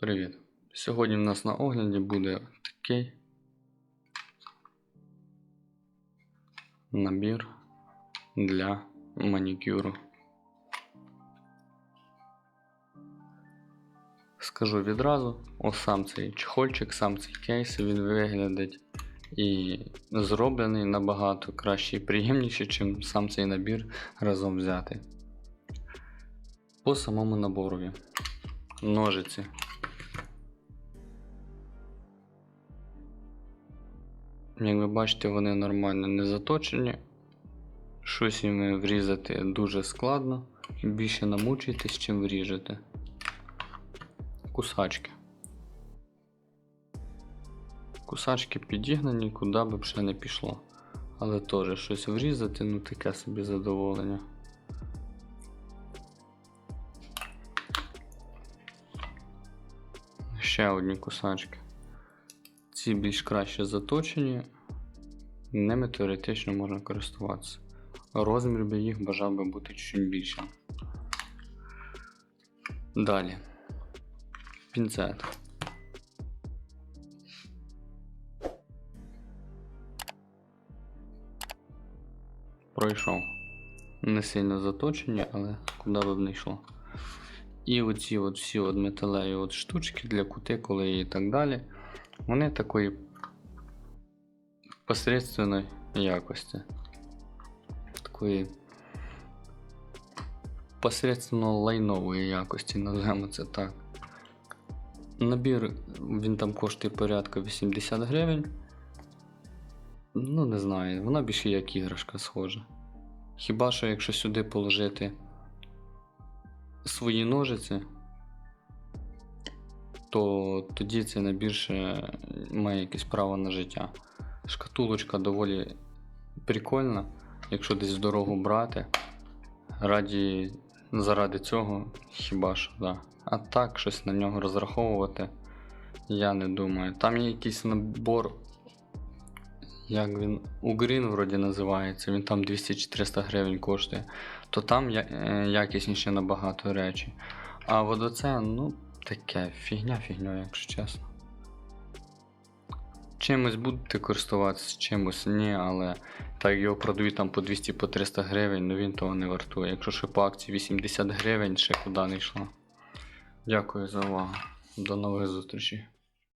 Привіт! Сьогодні в нас на огляді буде такий набір для манікюру. Скажу відразу, ось сам цей чехольчик, сам цей кейс, він виглядить і зроблений набагато краще і приємніше, ніж сам цей набір разом взятий. По самому наборові. Ножиці. Як ви бачите, вони нормально не заточені. Щось їм врізати дуже складно. Більше намучуєтесь, чим вріжете. Кусачки. Кусачки підігнані, куди би ще не пішло. Але теж щось врізати, ну таке собі задоволення. Ще одні кусачки. Ці більш краще заточені, ними теоретично можна користуватися. Розмір би їх бажав би бути чуть більшим. Далі. Пінцет. Пройшов. Не сильно заточені, але куди би б не йшло. І оці от всі от металеві от штучки для кутикули і так далі. Вони такої посередственної якості. Такої посередственно лайнової якості, називаємо це так. Набір він там коштує порядка 80 гривень. Ну, не знаю, вона більше як іграшка схожа. Хіба що якщо сюди положити свої ножиці, то тоді це найбільше має якесь право на життя. Шкатулочка доволі прикольна, якщо десь в дорогу брати. Раді, заради цього хіба що, да. А так, щось на нього розраховувати, я не думаю. Там є якийсь набор, як він, Угрін вроді називається, він там 200-300 гривень коштує, то там е, якісніше набагато речі. А от оце, ну, таке, фігня фігня, якщо чесно. Чимось будете користуватися, чимось ні, але так його продають там по 200-300 гривень, ну він того не вартує. Якщо ще по акції 80 гривень, ще куди не йшло. Дякую за увагу. До нових зустрічей.